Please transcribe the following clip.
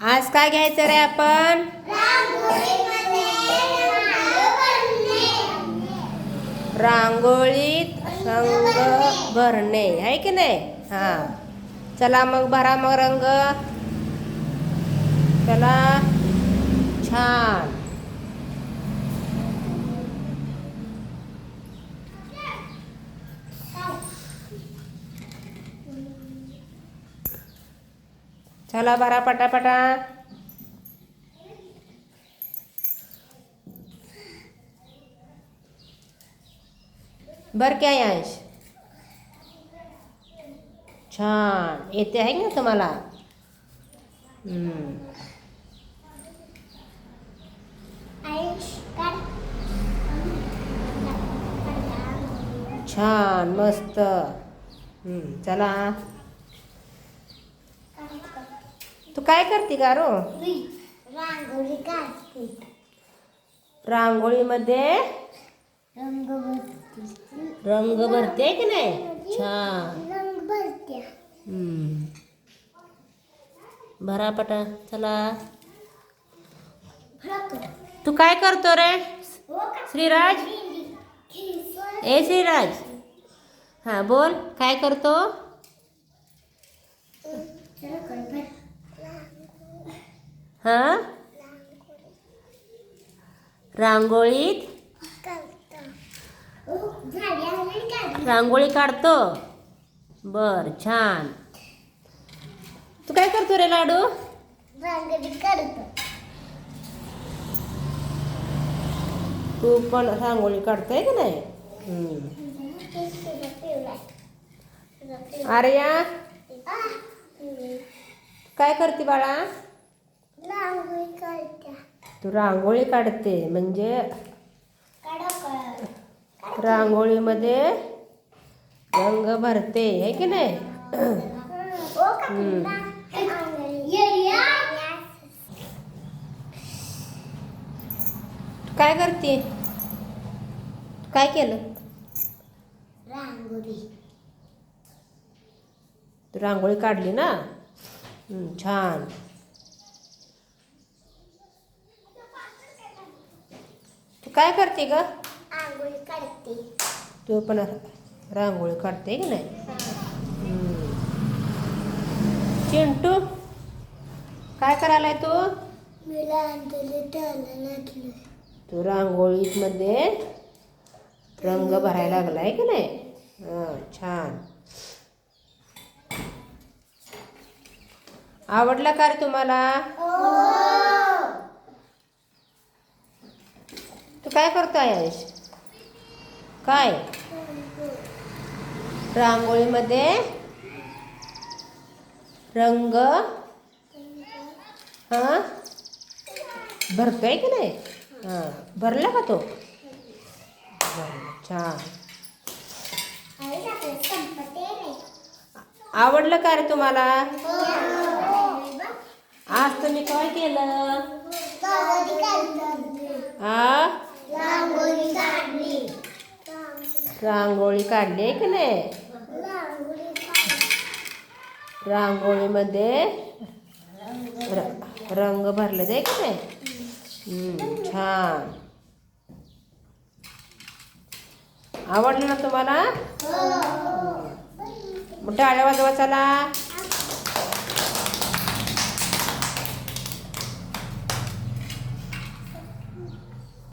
आज काय घ्यायचं रे आपण? रांगोळीत रंग भरणे आहे की नाही? हा. चला मग भरा मग रंग. चला. छान. चला बारा पटापटा. बर काय अंश? छान. येते आहे ना तुम्हाला? छान मस्त. चला. तू काय करते का रो रांगोळी काढते. रांगोळीमध्ये? रंग भरते. रंग भरते की नाही? छान. रंग भरते. हम्म. भरा पटा चला. तू काय करतो रे? श्रीराज? ए श्रीराज. हा बोल. काय करतो? हा? रांगोळीत? रांगोळी काढतो. बर छान. तू काय करतो रे लाडू? रांगोळी तू पण रांगोळी काढतोय की नाही? अरे या काय करते बाळा? रांगोळी काढते. तू रांगोळी काढते म्हणजे रांगोळीमध्ये रंग भरते आहे की नाही? हम्म. काय करते? काय केलं? रांगोळी. तू रांगोळी काढली ना? छान. काय करते ग? काढते तू पण रांगोळी काढते की नाही. चिंटू काय करायलाय तू? मी लहानपणी त्याला लागले तू रांगोळीमध्ये रंग भरायला लागलाय की नाही? हां छान. आवडला का रे तुम्हाला? तू काय करतोय आयुष? काय? रांगोळीमध्ये रंग हां? भरतोय की नाही? हां. भरला का तो? छान. आवडलं का रे तुम्हाला? आज तुम्ही काय केलं? हो आ रांगोळी काढली रांगोळी काढली आहे की नाही? रांगोळी रांगोळीमध्ये रंग भरले आहे की नाही? छान. आवडलं ना तुम्हाला? मग टाळ्या वाजवा चला.